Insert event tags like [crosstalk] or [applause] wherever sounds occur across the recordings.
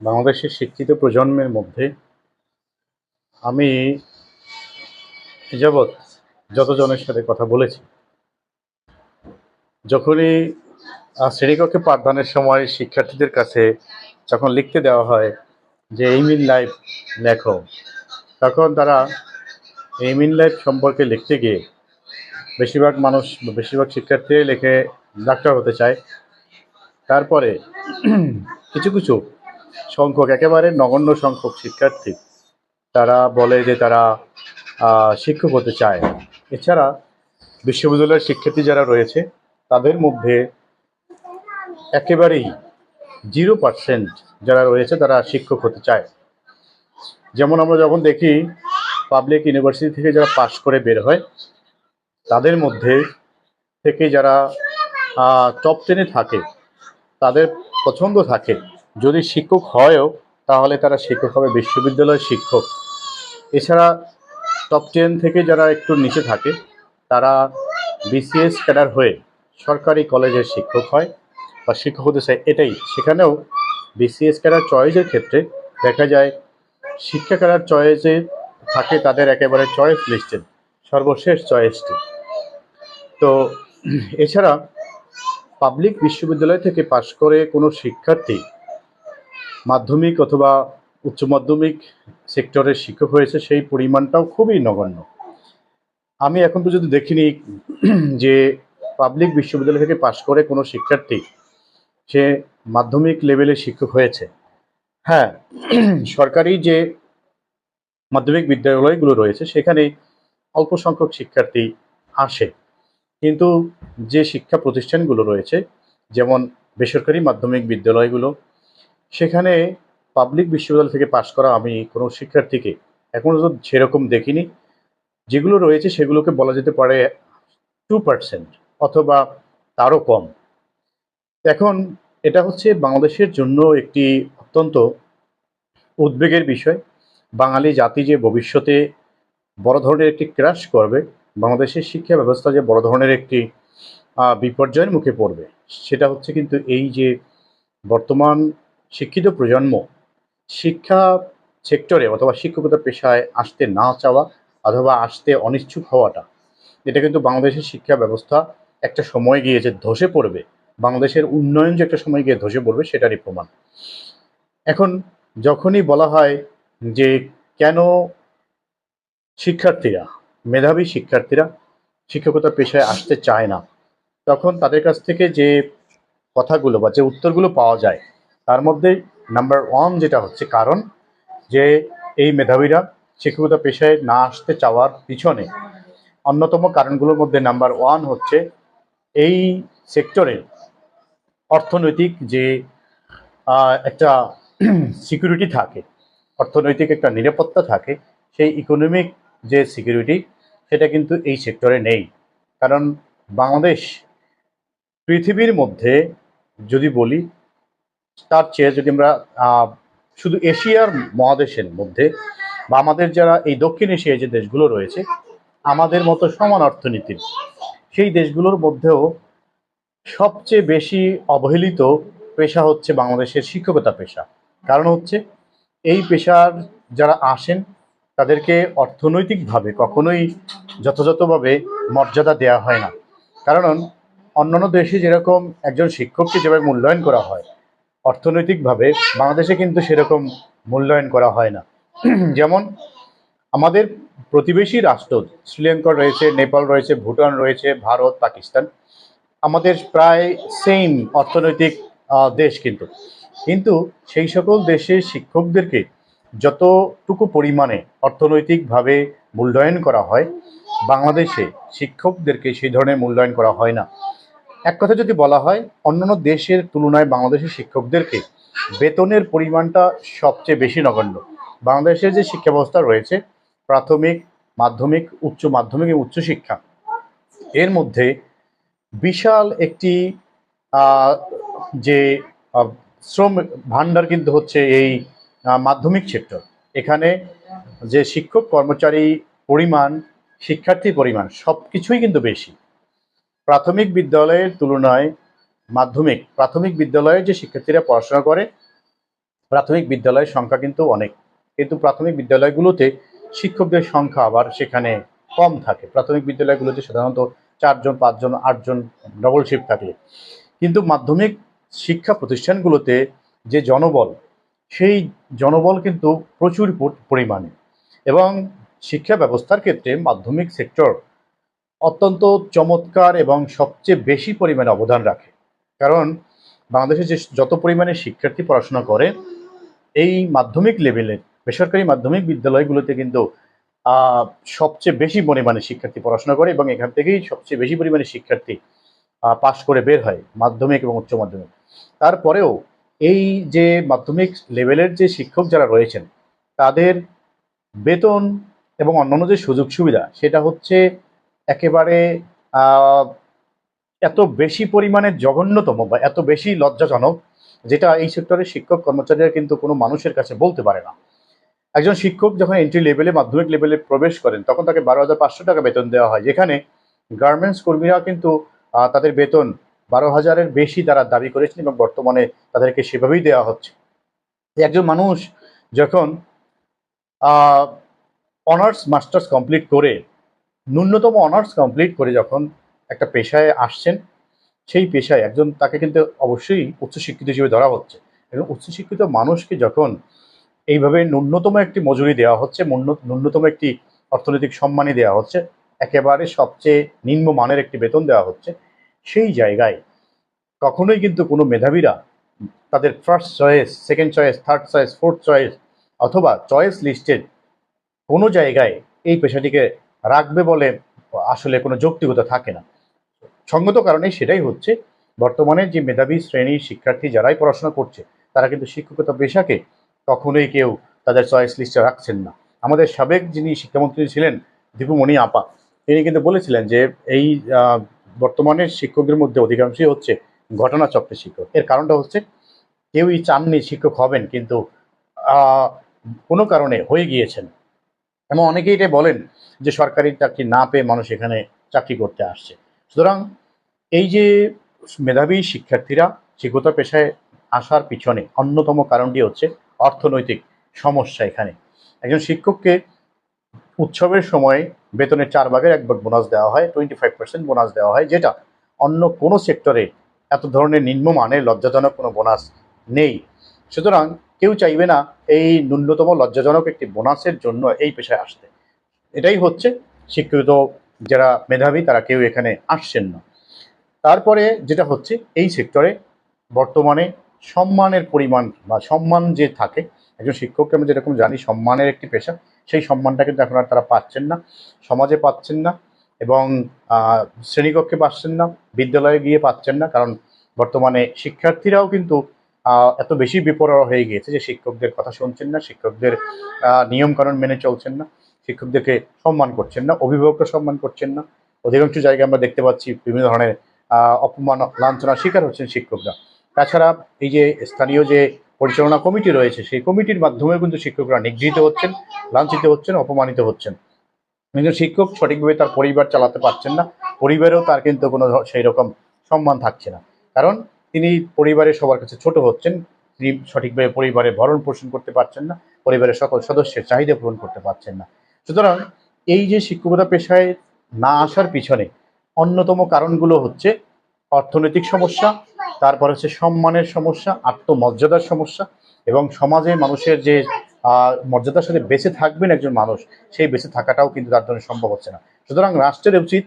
বাংলাদেশের শিক্ষিত প্রজন্মের মধ্যে আমি যাবৎ যতজনের সাথে কথা বলেছি, যখনই শ্রেণীকক্ষে পাঠদানের সময় শিক্ষার্থীদের কাছে যখন লিখতে দেওয়া হয় যে এইম ইন লাইফ লেখো, তখন তারা এইম ইন লাইফ সম্পর্কে লিখতে গিয়ে বেশিরভাগ মানুষ বেশিরভাগ শিক্ষার্থীরাই লেখে ডাক্তার হতে চায়। তারপরে, [clears throat] কিছু কিছু সংখ্যক, একেবারে নগণ্য সংখ্যক শিক্ষার্থী। তারা বলে যে তারা শিক্ষক হতে চায় এছাড়া বিশ্ববিদ্যালয়ের শিক্ষার্থী যারা রয়েছে, তাদের মধ্যে একেবারেই জিরো পার্সেন্ট যারা রয়েছে, তারা শিক্ষক হতে চায় যেমন আমরা যখন দেখি, পাবলিক ইউনিভার্সিটি থেকে যারা পাশ করে বের হয়, তাদের মধ্যে থেকে যারা টপ টেনে থাকে, তাদের পছন্দ থাকে যদি শিক্ষক হয়ও, তাহলে তারা শিক্ষক হবে, বিশ্ববিদ্যালয়ের শিক্ষক। এছাড়া টপ টেন থেকে যারা একটু নিচে থাকে, তারা বিসিএস ক্যাডার হয়ে সরকারি কলেজের শিক্ষক হয় বা শিক্ষক হতে চায় এটাই। সেখানেও বিসিএস ক্যাডার চয়েসের ক্ষেত্রে দেখা যায়, শিক্ষা ক্যাডার চয়েসে থাকে তাদের একেবারে চয়েস লিস্টেড সর্বশেষ চয়েসটি তো এছাড়া পাবলিক বিশ্ববিদ্যালয় থেকে পাশ করে কোনো শিক্ষার্থী মাধ্যমিক অথবা উচ্চ মাধ্যমিক সেক্টরের শিক্ষক হয়েছে, সেই পরিমাণটাও খুবই নগণ্য। আমি এখন পর্যন্ত দেখিনি যে পাবলিক বিশ্ববিদ্যালয় থেকে পাশ করে কোনো শিক্ষার্থী সে মাধ্যমিক লেভেলে শিক্ষক হয়েছে। হ্যাঁ সরকারি যে মাধ্যমিক বিদ্যালয়গুলো রয়েছে, সেখানে অল্প সংখ্যক শিক্ষার্থী আসে। কিন্তু যে শিক্ষা প্রতিষ্ঠানগুলো রয়েছে, যেমন বেসরকারি মাধ্যমিক বিদ্যালয়গুলো সেখানে পাবলিক বিশ্ববিদ্যালয় থেকে পাশ করা আমি কোনো শিক্ষার্থীকে এখনও তো সেরকম দেখিনি। যেগুলো রয়েছে সেগুলোকে বলা যেতে পারে টু পার্সেন্ট অথবা তারও কম। এখন এটা হচ্ছে বাংলাদেশের জন্য একটি অত্যন্ত উদ্বেগের বিষয়। বাঙালি জাতি যে ভবিষ্যতে বড় ধরনের একটি ক্রাশ করবে, বাংলাদেশের শিক্ষা ব্যবস্থা যে বড় ধরনের একটি বিপর্যয়ের মুখে পড়বে, সেটা হচ্ছে কিন্তু এই যে বর্তমান শিক্ষিত প্রজন্ম শিক্ষা সেক্টরে অথবা শিক্ষকতা পেশায় আসতে না চাওয়া অথবা আসতে অনিচ্ছুক হওয়াটা, এটা কিন্তু বাংলাদেশের শিক্ষা ব্যবস্থা একটা সময় গিয়ে যে ধসে পড়বে, বাংলাদেশের উন্নয়ন যে একটা সময় গিয়ে ধসে পড়বে সেটারই প্রমাণ। এখন যখনই বলা হয় যে কেন শিক্ষার্থীরা, মেধাবী শিক্ষার্থীরা শিক্ষকতা পেশায় আসতে চায় না, তখন তাদের কাছ থেকে যে কথাগুলো বা যে উত্তরগুলো পাওয়া যায় তার মধ্যে নাম্বার ওয়ান যেটা হচ্ছে কারণ যে এই মেধাবীরা শিক্ষকতা পেশায় না আসতে চাওয়ার পিছনে অন্যতম কারণগুলোর মধ্যে নাম্বার ওয়ান হচ্ছে এই সেক্টরে অর্থনৈতিক যে একটা [clears throat] সিকিউরিটি থাকে, অর্থনৈতিক একটা নিরাপত্তা থাকে, সেই ইকোনমিক যে সিকিউরিটি সেটা কিন্তু এই সেক্টরে নেই। কারণ বাংলাদেশ পৃথিবীর মধ্যে যদি বলি তার চেয়ে যদি আমরা শুধু এশিয়ার মহাদেশের মধ্যে বা আমাদের যারা এই দক্ষিণ এশিয়ায় যে দেশগুলো রয়েছে, আমাদের মতো সমান অর্থনীতির, সেই দেশগুলোর মধ্যেও সবচেয়ে বেশি অবহেলিত পেশা হচ্ছে বাংলাদেশের শিক্ষকতা পেশা। কারণ হচ্ছে এই পেশার যারা আসেন, তাদেরকে অর্থনৈতিকভাবে কখনোই যথাযথভাবে মর্যাদা দেওয়া হয় না। কারণ অন্যান্য দেশে যেরকম একজন শিক্ষককে যেভাবে মূল্যায়ন করা হয় অর্থনৈতিকভাবে বাংলাদেশে কিন্তু সেরকম মূল্যায়ন করা হয় না। যেমন আমাদের প্রতিবেশী রাষ্ট্র, শ্রীলঙ্কা রয়েছে, নেপাল রয়েছে, ভুটান রয়েছে, ভারত, পাকিস্তান, আমাদের প্রায় সেম অর্থনৈতিক দেশ কিন্তু। কিন্তু সেই সকল দেশের শিক্ষকদেরকে যতটুকু পরিমাণে অর্থনৈতিকভাবে মূল্যায়ন করা হয়, বাংলাদেশে শিক্ষকদেরকে সেই ধরনের মূল্যায়ন করা হয় না। এক কথা যদি বলা হয়, অন্যান্য দেশের তুলনায় বাংলাদেশের শিক্ষকদেরকে বেতনের পরিমাণটা সবচেয়ে বেশি নগণ্য। বাংলাদেশের যে শিক্ষা ব্যবস্থা রয়েছে, প্রাথমিক, মাধ্যমিক, উচ্চ মাধ্যমিক এবং উচ্চশিক্ষা এর মধ্যে বিশাল একটি যে শ্রম ভাণ্ডার কিন্তু হচ্ছে এই মাধ্যমিক সেক্টর। এখানে যে শিক্ষক কর্মচারী পরিমাণ, শিক্ষার্থী পরিমাণ সব কিছুই কিন্তু বেশি। প্রাথমিক বিদ্যালয়ের তুলনায় মাধ্যমিক, প্রাথমিক বিদ্যালয়ে যে শিক্ষার্থীরা পড়াশোনা করে, প্রাথমিক বিদ্যালয়ের সংখ্যা কিন্তু অনেক। কিন্তু প্রাথমিক বিদ্যালয়গুলোতে শিক্ষকদের সংখ্যা আবার সেখানে কম থাকে। প্রাথমিক বিদ্যালয়গুলোতে সাধারণত চারজন, পাঁচজন, আটজন ডবল শিফট থাকে। কিন্তু মাধ্যমিক শিক্ষা প্রতিষ্ঠানগুলোতে যে জনবল, সেই জনবল কিন্তু প্রচুর পরিমাণে। এবং শিক্ষা ব্যবস্থার ক্ষেত্রে মাধ্যমিক সেক্টর অত্যন্ত চমৎকার এবং সবচেয়ে বেশি পরিমাণে অবদান রাখে। কারণ বাংলাদেশে যে যত পরিমাণে শিক্ষার্থী পড়াশোনা করে, এই মাধ্যমিক লেভেলের বেসরকারি মাধ্যমিক বিদ্যালয়গুলোতে কিন্তু সবচেয়ে বেশি পরিমাণে শিক্ষার্থী পড়াশোনা করে এবং এখান থেকেই সবচেয়ে বেশি পরিমাণে শিক্ষার্থী পাশ করে বের হয়, মাধ্যমিক এবং উচ্চ মাধ্যমিক। তারপরেও এই যে মাধ্যমিক লেভেলের যে শিক্ষক যারা রয়েছেন, তাদের বেতন এবং অন্যান্য যে সুযোগ সুবিধা, সেটা হচ্ছে একেবারে এত বেশি পরিমাণে জঘন্যতম বা এত বেশি লজ্জাজনক যেটা এই সেক্টরের শিক্ষক কর্মচারীরা কিন্তু কোনো মানুষের কাছে বলতে পারে না। একজন শিক্ষক যখন এন্ট্রি লেভেলে মাধ্যমিক লেভেলে প্রবেশ করেন, তখন তাকে বারো হাজার পাঁচশো টাকা বেতন দেওয়া হয়। যেখানে গার্মেন্টস কর্মীরা কিন্তু তাদের বেতন বারো হাজারের বেশি তারা দাবি করেছেন এবং বর্তমানে তাদেরকে সেভাবেই দেওয়া হচ্ছে। একজন মানুষ যখন অনার্স মাস্টার্স কমপ্লিট করে ন্যূনতম অনার্স কমপ্লিট করে যখন একটা পেশায় আসছেন, সেই পেশায় একজন তাকে কিন্তু অবশ্যই উচ্চশিক্ষিত হিসেবে ধরা হচ্ছে এবং উচ্চশিক্ষিত মানুষকে যখন এইভাবে ন্যূনতম একটি মজুরি দেওয়া হচ্ছে ন্যূনতম একটি অর্থনৈতিক সম্মানই দেওয়া হচ্ছে, একেবারে সবচেয়ে নিম্ন মানের একটি বেতন দেওয়া হচ্ছে, সেই জায়গায় কখনোই কিন্তু কোনো মেধাবীরা তাদের first choice second choice third choice fourth choice অথবা চয়েস লিস্টের কোনো জায়গায় এই পেশাটিকে রাখবে বলে আসলে কোনো যৌক্তিকতা থাকে না। সঙ্গত কারণে সেটাই হচ্ছে বর্তমানে যে মেধাবী শ্রেণির শিক্ষার্থী যারাই পড়াশোনা করছে তারা কিন্তু শিক্ষকতা পেশাকে কখনোই কেউ তাদের চয়েস লিস্টে রাখছেন না। আমাদের সাবেক যিনি শিক্ষামন্ত্রী ছিলেন দীপুমণি আপা তিনি কিন্তু বলেছিলেন যে এই আহ, বর্তমানে শিক্ষকদের মধ্যে অধিকাংশই হচ্ছে ঘটনা চক্রের শিক্ষক। এর কারণটা হচ্ছে কেউই চাননি শিক্ষক হবেন কিন্তু কোনো কারণে হয়ে গিয়েছেন। এবং অনেকেই এটা বলেন যে সরকারি চাকরি না পেয়ে মানুষ এখানে চাকরি করতে আসছে। সুতরাং এই যে মেধাবী শিক্ষার্থীরা শিক্ষকতা পেশায় আসার পিছনে অন্যতম কারণটি হচ্ছে অর্থনৈতিক সমস্যা এখানে। একজন শিক্ষককে উৎসবের সময় বেতনের চার ভাগের এক ভাগ বোনাস দেওয়া হয় টোয়েন্টি ফাইভ পার্সেন্ট বোনাস দেওয়া হয়, যেটা অন্য কোনো সেক্টরে এত ধরনের নিম্নমানের লজ্জাজনক কোনো বোনাস নেই। সুতরাং কেউ চাইবে না এই ন্যূনতম লজ্জাজনক একটি বোনাসের জন্য এই পেশায় আসতে। এটাই হচ্ছে শিক্ষিত যারা মেধাবী, তারা কেউ এখানে আসছেন না। তারপরে যেটা হচ্ছে, এই সেক্টরে বর্তমানে সম্মানের পরিমাণ বা সম্মান যে থাকে, একজন শিক্ষককে আমরা যেরকম জানি, সম্মানের একটি পেশা, সেই সম্মানটা কিন্তু এখন আর তারা পাচ্ছেন না, সমাজে পাচ্ছেন না এবং শ্রেণীকক্ষে পাচ্ছেন না, বিদ্যালয়ে গিয়ে পাচ্ছেন না, কারণ বর্তমানে শিক্ষার্থীরাও কিন্তু এত বেশি বিপরোয়া হয়ে গিয়েছে যে শিক্ষকদের কথা শুনছেন না, শিক্ষকদের নিয়মকানুন মেনে চলছেন না, শিক্ষকদেরকে সম্মান করছেন না, অভিভাবকরা সম্মান করছেন না। অধিকাংশ জায়গায় আমরা দেখতে পাচ্ছি বিভিন্ন ধরনের অপমান, লাঞ্ছনার শিকার হচ্ছেন শিক্ষকরা। তাছাড়া এই যে স্থানীয় যে পরিচালনা কমিটি রয়েছে, সেই কমিটির মাধ্যমেও কিন্তু শিক্ষকরা নিগৃহীত হচ্ছেন, লাঞ্ছিত হচ্ছেন, অপমানিত হচ্ছেন। একজন শিক্ষক সঠিকভাবে তার পরিবার চালাতে পারছেন না, পরিবারেও তার কিন্তু কোনো সেই রকম সম্মান থাকছে না। কারণ তিনি পরিবারের সবার কাছে ছোট হচ্ছেন, তিনি সঠিকভাবে পরিবারের ভরণ পোষণ করতে পারছেন না, পরিবারের সকল সদস্যের চাহিদা পূরণ করতে পারছেন না। সুতরাং এই যে শিক্ষকতা পেশায় না আসার পিছনে অন্যতম কারণগুলো হচ্ছে অর্থনৈতিক সমস্যা, তারপর হচ্ছে সম্মানের সমস্যা, আত্মমর্যাদার সমস্যা এবং সমাজে মানুষের যে মর্যাদার সাথে বেঁচে থাকবেন একজন মানুষ, সেই বেঁচে থাকাটাও কিন্তু তার জন্য সম্ভব হচ্ছে না। সুতরাং রাষ্ট্রের উচিত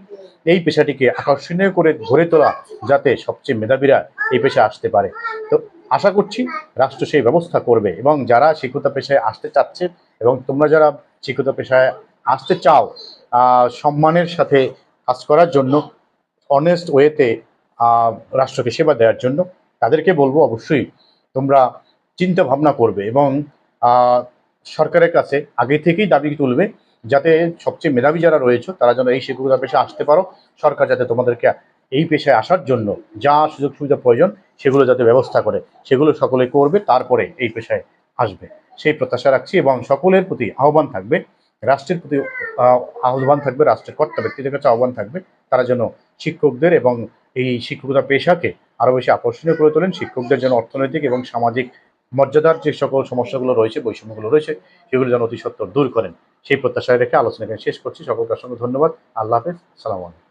এই পেশাটিকে আকর্ষণীয় করে গড়ে তোলা যাতে সবচেয়ে মেধাবীরা এই পেশায় আসতে পারে। তো আশা করছি রাষ্ট্র সেই ব্যবস্থা করবে এবং যারা শিক্ষকতা পেশায় আসতে চাচ্ছে এবং তোমরা যারা শিক্ষকতা পেশায় আসতে চাও সম্মানের সাথে কাজ করার জন্য অনেস্ট ওয়েতে রাষ্ট্রকে সেবা দেওয়ার জন্য, তাদেরকে বলব অবশ্যই তোমরা চিন্তা ভাবনা করবে এবং সরকারের কাছে আগে থেকেই দাবি তুলবে যাতে সবচেয়ে মেধাবী যারা রয়েছে তারা যেন এই শিক্ষকতা পেশায় আসতে পারো। সরকার যাতে তোমাদেরকে এই পেশায় আসার জন্য যা সুযোগ সুবিধা প্রয়োজন সেগুলো যাতে ব্যবস্থা করে। সেগুলো সকলে করবে তারপরে এই পেশায় আসবে। সেই প্রত্যাশা রাখছি এবং সকলের প্রতি আহ্বান থাকবে রাষ্ট্রের প্রতি আহ, আহ্বান থাকবে রাষ্ট্রের কর্তা ব্যক্তিদের কাছে আহ্বান থাকবে তারা যেন শিক্ষকদের এবং এই শিক্ষকতা পেশাকে আরও বেশি আকর্ষণীয় করে তোলেন শিক্ষকদের যেন অর্থনৈতিক এবং সামাজিক মর্যাদার যে সকল সমস্যাগুলো রয়েছে বৈষম্যগুলো রয়েছে সেগুলো যেন অতি সত্বর দূর করেন। সেই প্রত্যাশায় রেখে আলোচনা শেষ করছি। সকলকে সঙ্গে ধন্যবাদ। আল্লাহ হাফেজ। সালাম আলাইকুম।